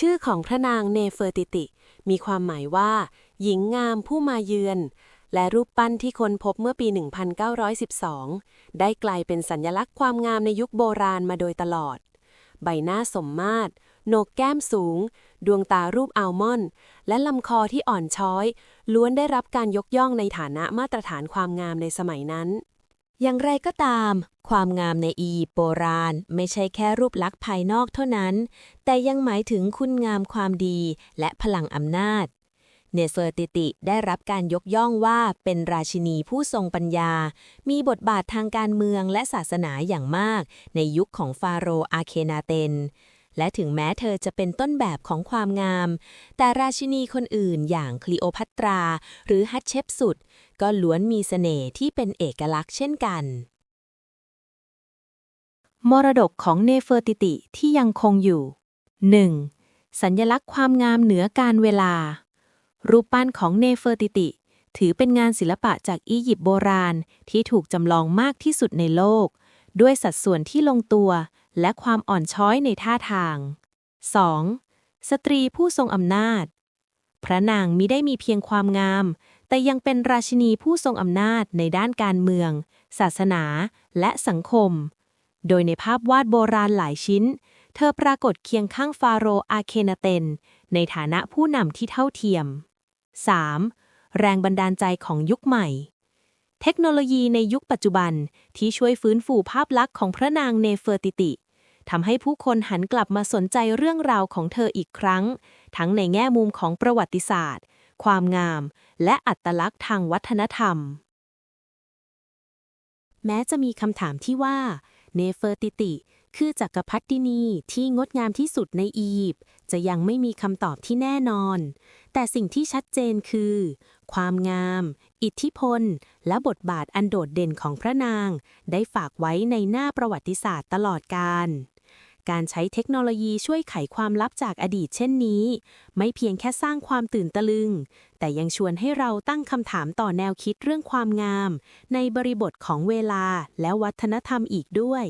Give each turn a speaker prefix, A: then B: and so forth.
A: ชื่อของพระนางเนเฟอร์ติติ มีความหมายว่า หญิงงามผู้มาเยือน และรูปปั้นที่คนพบเมื่อปี 1912 ได้กลายเป็นสัญลักษณ์ความงามในยุคโบราณมาโดยตลอด ใบหน้าสมมาตรโหนกแก้มสูง ดวงตารูปอัลมอนด์และลำคอที่อ่อนช้อย ล้วนได้รับการยกย่องในฐานะมาตรฐานความงามในสมัยนั้น
B: อย่างไรก็ตาม ความงามในอียิปต์โบราณไม่ใช่แค่รูปลักษณ์ภายนอกเท่านั้น แต่ยังหมายถึงคุณงามความดีและพลังอำนาจ เนเฟอร์ติติได้รับการยกย่องว่าเป็นราชินีผู้ทรงปัญญา มีบทบาททางการเมืองและศาสนาอย่างมากในยุคของฟาโรห์อาเคนาเตน และถึงแม้เธอจะเป็นต้นแบบของความงาม แต่ราชินีคนอื่นอย่างคลีโอพัตรา หรือฮัตเชปสุด ก็ล้วนมีเสน่ห์ที่เป็นเอกลักษณ์เช่นกัน
C: มรดกของเนเฟอร์ติติที่ยังคงอยู่ 1. สัญลักษณ์ความงามเหนือการเวลา รูปปั้นของเนเฟอร์ติติ ถือเป็นงานศิลปะจากอียิปต์โบราณที่ถูกจำลองมากที่สุดในโลก ด้วยสัดส่วนที่ลงตัว และความอ่อนช้อยในท่าทาง 2. สตรีผู้ทรงอำนาจ พระนางมิได้มีเพียงความงาม แต่ยังเป็นราชินีผู้ทรงอำนาจในด้านการเมือง ศาสนา และสังคม โดยในภาพวาดโบราณหลายชิ้น เธอปรากฏเคียงข้างฟาโรห์อาเคนาเตน ในฐานะผู้นำที่เท่าเทียม 3. แรงบันดาลใจของยุคใหม่ เทคโนโลยีในยุคปัจจุบันที่ช่วยฟื้นฟูภาพลักษณ์ของพระนางเนเฟอร์ติติทำให้ผู้คนหันกลับมาสนใจเรื่องราวของเธออีกครั้ง ทั้งในแง่มุมของประวัติศาสตร์ ความงาม และอัตลักษณ์ทางวัฒนธรรม แม้จะมีคำถามที่ว่าเนเฟอร์ติติ คือจักรพรรดินีที่งดงามที่สุดในอียิปต์จะยังไม่มีคำตอบที่แน่นอน แต่สิ่งที่ชัดเจนคือ ความงาม อิทธิพล และบทบาทอันโดดเด่นของพระนาง ได้ฝากไว้ในหน้าประวัติศาสตร์ตลอดกาลการใช้เทคโนโลยีช่วยไขความลับจากอดีตเช่นนี้ ไม่เพียงแค่สร้างความตื่นตะลึง แต่ยังชวนให้เราตั้งคำถามต่อแนวคิดเรื่องความงาม ในบริบทของเวลาและวัฒนธรรมอีกด้วย